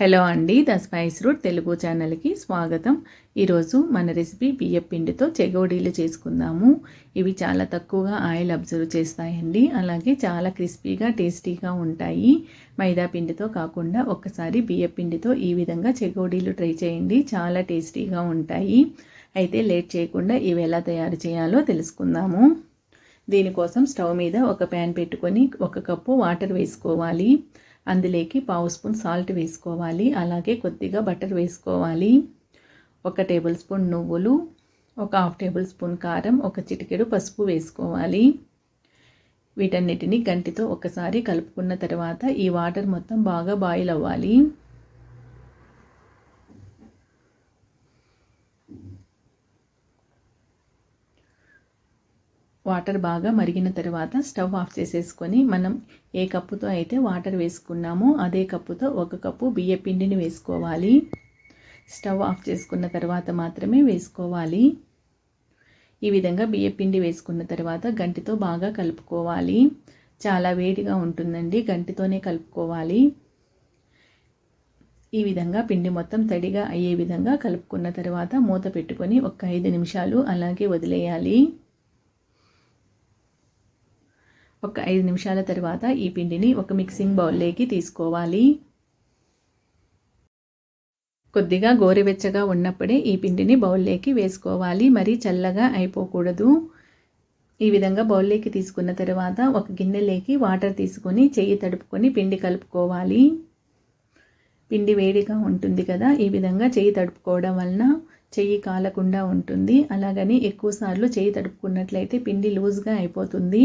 Hello అండి the spice route Telugu ఛానల్కి స్వాగతం. ఈరోజు మన రెసిపీ బియ్యం పిండితో చెగోడీలు చేసుకుందాము. ఇవి చాలా తక్కువగా ఆయిల్ అబ్జర్వ్ చేస్తాయండి. అలాగే చాలా క్రిస్పీగా టేస్టీగా ఉంటాయి. మైదా పిండితో కాకుండా ఒక్కసారి బియ్యం పిండితో ఈ విధంగా చెగోడీలు ట్రై చేయండి. చాలా టేస్టీగా ఉంటాయి. అయితే లేట్ చేయకుండా ఇవి ఎలా తయారు చేయాలో తెలుసుకుందాము. దీనికోసం స్టవ్ మీద ఒక ప్యాన్ పెట్టుకొని ఒక కప్పు వాటర్ వేసుకోవాలి. అందులోకి పావు స్పూన్ సాల్ట్ వేసుకోవాలి. అలాగే కొద్దిగా బటర్ వేసుకోవాలి. ఒక టేబుల్ స్పూన్ నువ్వులు ఒక హాఫ్ టేబుల్ స్పూన్ కారం ఒక చిటికెడు పసుపు వేసుకోవాలి. వీటన్నిటిని గంటితో ఒకసారి కలుపుకున్న తర్వాత ఈ వాటర్ మొత్తం బాగా బాయిల్ అవ్వాలి. వాటర్ బాగా మరిగిన తర్వాత స్టవ్ ఆఫ్ చేసేసుకొని మనం ఏ కప్పుతో అయితే వాటర్ వేసుకున్నామో అదే కప్పుతో ఒక కప్పు బియ్య పిండిని వేసుకోవాలి. స్టవ్ ఆఫ్ చేసుకున్న తర్వాత మాత్రమే వేసుకోవాలి. ఈ విధంగా బియ్య పిండి వేసుకున్న తర్వాత గంటితో బాగా కలుపుకోవాలి. చాలా వేడిగా ఉంటుందండి గంటితోనే కలుపుకోవాలి. ఈ విధంగా పిండి మొత్తం తడిగా అయ్యే విధంగా కలుపుకున్న తర్వాత మూత పెట్టుకొని ఒక ఐదు నిమిషాలు అలాగే వదిలేయాలి. ఒక ఐదు నిమిషాల తర్వాత ఈ పిండిని ఒక మిక్సింగ్ బౌల్లోకి తీసుకోవాలి. కొద్దిగా గోరువెచ్చగా ఉన్నప్పుడే ఈ పిండిని బౌల్లోకి వేసుకోవాలి. మరీ చల్లగా అయిపోకూడదు. ఈ విధంగా బౌల్లోకి తీసుకున్న తర్వాత ఒక గిన్నెలోకి వాటర్ తీసుకొని చెయ్యి తడుపుకొని పిండి కలుపుకోవాలి. పిండి వేడిగా ఉంటుంది కదా ఈ విధంగా చెయ్యి తడుపుకోవడం వలన చెయ్యి కాలకుండా ఉంటుంది. అలాగని ఎక్కువసార్లు చెయ్యి తడుపుకున్నట్లయితే పిండి లూజ్గా అయిపోతుంది.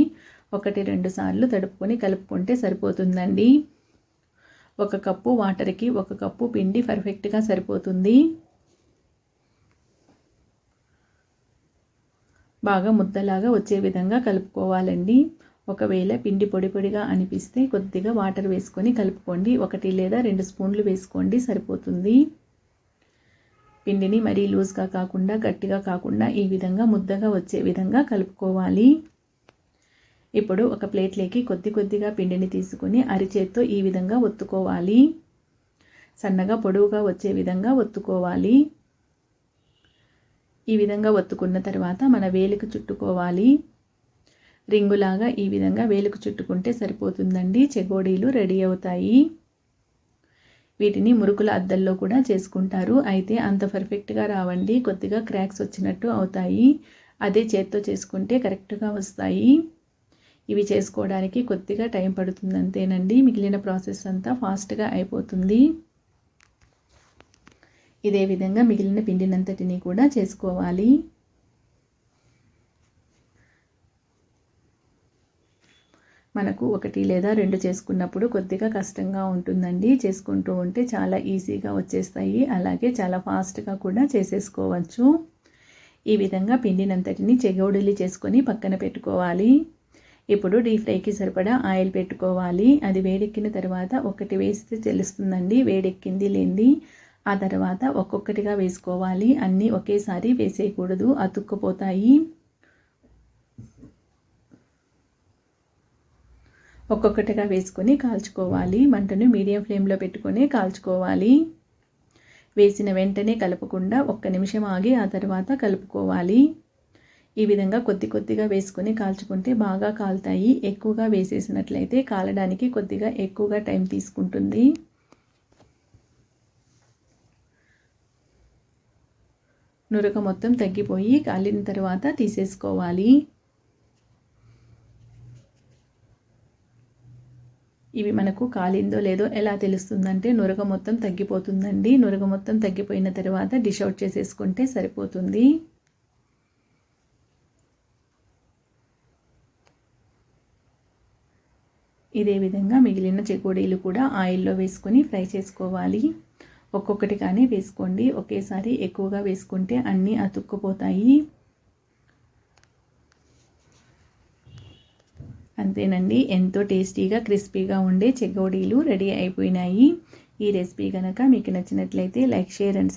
ఒకటి రెండు సార్లు తడుపుకొని కలుపుకుంటే సరిపోతుందండి. ఒక కప్పు వాటర్కి ఒక కప్పు పిండి పర్ఫెక్ట్గా సరిపోతుంది. బాగా ముద్దలాగా వచ్చే విధంగా కలుపుకోవాలండి. ఒకవేళ పిండి పొడి పొడిగా అనిపిస్తే కొద్దిగా వాటర్ వేసుకొని కలుపుకోండి. ఒకటి లేదా రెండు స్పూన్లు వేసుకోండి సరిపోతుంది. పిండిని మరీ లూజ్గా కాకుండా గట్టిగా కాకుండా ఈ విధంగా ముద్దగా వచ్చే విధంగా కలుపుకోవాలి. ఇప్పుడు ఒక ప్లేట్లోకి కొద్ది కొద్దిగా పిండిని తీసుకొని అరిచేత్తో ఈ విధంగా ఒత్తుకోవాలి. సన్నగా పొడవుగా వచ్చే విధంగా ఒత్తుకోవాలి. ఈ విధంగా ఒత్తుకున్న తర్వాత మన వేలుకు చుట్టుకోవాలి. రింగులాగా ఈ విధంగా వేలుకు చుట్టుకుంటే సరిపోతుందండి. చెగోడీలు రెడీ అవుతాయి. వీటిని మురుకుల అద్దల్లో కూడా చేసుకుంటారు. అయితే అంత పర్ఫెక్ట్గా రావండి. కొద్దిగా క్రాక్స్ వచ్చినట్టు అవుతాయి. అదే చేత్తో చేసుకుంటే కరెక్ట్గా వస్తాయి. ఇవి చేసుకోవడానికి కొద్దిగా టైం పడుతుంది అంతేనండి. మిగిలిన ప్రాసెస్ అంతా ఫాస్ట్గా అయిపోతుంది. ఇదే విధంగా మిగిలిన పిండినంతటిని కూడా చేసుకోవాలి. మనకు ఒకటి లేదా రెండు చేసుకున్నప్పుడు కొద్దిగా కష్టంగా ఉంటుందండి. చేసుకుంటూ ఉంటే చాలా ఈజీగా వచ్చేస్తాయి. అలాగే చాలా ఫాస్ట్గా కూడా చేసేసుకోవచ్చు. ఈ విధంగా పిండినంతటిని చెగౌడిలి చేసుకొని పక్కన పెట్టుకోవాలి. ఇప్పుడు డీప్ ఫ్రైకి సరిపడా ఆయిల్ పెట్టుకోవాలి. అది వేడెక్కిన తర్వాత ఒకటి వేస్తే తెలుస్తుందండి. వేడెక్కింది లేనిది ఆ తర్వాత ఒక్కొక్కటిగా వేసుకోవాలి. అన్నీ ఒకేసారి వేసేయకూడదు. అతుక్కుపోతాయి. ఒక్కొక్కటిగా వేసుకొని కాల్చుకోవాలి. మంటను మీడియం ఫ్లేమ్లో పెట్టుకొని కాల్చుకోవాలి. వేసిన వెంటనే కలపకుండా ఒక్క నిమిషం ఆగి ఆ తర్వాత కలుపుకోవాలి. ఈ విధంగా కొద్ది కొద్దిగా వేసుకొని కాల్చుకుంటే బాగా కాలుతాయి. ఎక్కువగా వేసేసినట్లయితే కాలడానికి కొద్దిగా ఎక్కువగా టైం తీసుకుంటుంది. నురగ మొత్తం తగ్గిపోయి కాలిన తర్వాత తీసేసుకోవాలి. ఇవి మనకు కాలిందో లేదో ఎలా తెలుస్తుందంటే నురగ మొత్తం తగ్గిపోతుందండి. నురగ మొత్తం తగ్గిపోయిన తర్వాత డిష్ అవుట్ చేసేసుకుంటే సరిపోతుంది. ఇదే విధంగా మిగిలిన చెకోడీలు కూడా ఆయిల్లో వేసుకొని ఫ్రై చేసుకోవాలి. ఒక్కొక్కటిగానే వేసుకోండి. ఒకేసారి ఎక్కువగా వేసుకుంటే అన్నీ అతుక్కుపోతాయి. అంతేనండి. ఎంతో టేస్టీగా క్రిస్పీగా ఉండే చెకోడీలు రెడీ అయిపోయినాయి. ఈ రెసిపీ కనుక మీకు నచ్చినట్లయితే లైక్ షేర్ అండ్